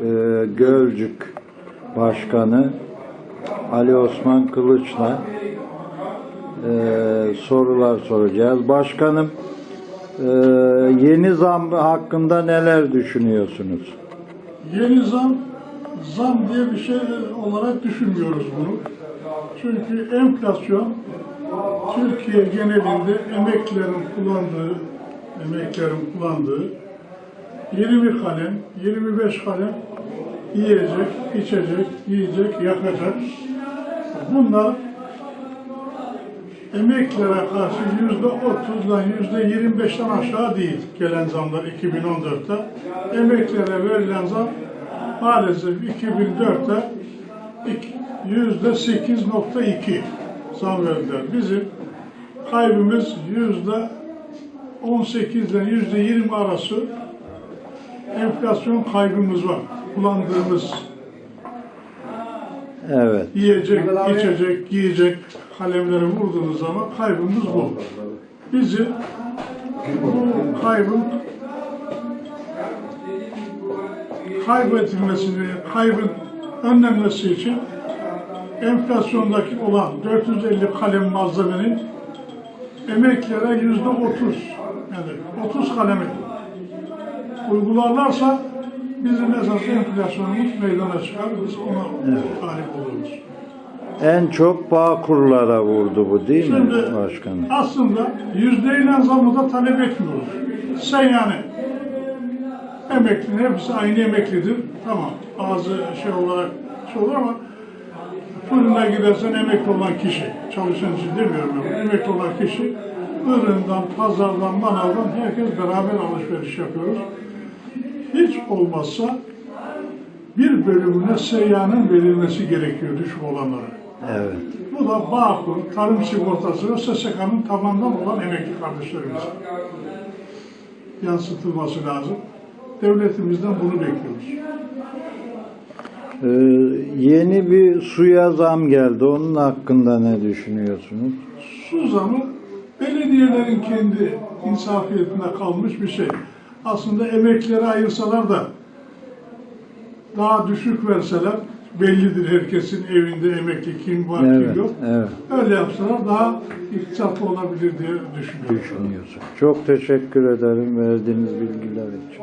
e, Gölcük Başkanı Ali Osman Kılıç'la e, sorular soracağız. Başkanım e, yeni zam hakkında neler düşünüyorsunuz? Yeni zam, zam diye bir şey olarak düşünmüyoruz bunu. Çünkü enflasyon Türkiye genelinde emeklilerin kullandığı, emeklilerin kullandığı 20 kalem, 25 kalem yiyecek, içecek, yiyecek, yakacak. Bunlar emeklilere karşı yüzde otuzdan yüzde yirmi beşten aşağı değil gelen zamlar 2014'te. Emeklilere verilen zam maalesef 2004'te yüzde sekiz nokta iki zam verdiler. Bizim kaybımız yüzde 18'den yüzde 20 arası enflasyon kaybımız var. Kullandığımız Evet. yiyecek, içecek, giyecek kalemleri vurduğunuz zaman kaybımız bu. Bizi bu kaybın kaybedilmesini, kaybın önlenmesi için enflasyondaki olan 450 kalem malzemenin emeklilere yüzde 30 yani 30 kalemi uygularlarsa bizim esas enflasyonumuz meydana çıkar. Biz ona talip oluruz. En çok bağ kurlara vurdu bu değil mi Şimdi başkanım? aslında yüzdeyle zamı da talep etmiyoruz. Sen yani emeklinin hepsi aynı emeklidir. Tamam bazı şey olarak şey olur ama fırına gidersen emekli olan kişi, çalışan için demiyorum ama emekli olan kişi fırından, pazardan, manavdan herkes beraber alışveriş yapıyoruz. Hiç olmazsa bir bölümüne seyyanın verilmesi gerekiyor düşük olanlara. Evet. Bu da Bağkur, Tarım Sigortası ve SSK'nın tabandan olan emekli kardeşlerimiz. Yansıtılması lazım. Devletimizden bunu bekliyoruz. Ee, yeni bir suya zam geldi. Onun hakkında ne düşünüyorsunuz? Su zamı belediyelerin kendi insafiyetine kalmış bir şey. Aslında emeklilere ayırsalar da daha düşük verseler bellidir herkesin evinde emekli kim var Evet, kim yok. evet. Öyle yapsalar daha iktisatlı olabilir diye düşünüyorum. Düşünüyorsun. Çok teşekkür ederim verdiğiniz bilgiler için.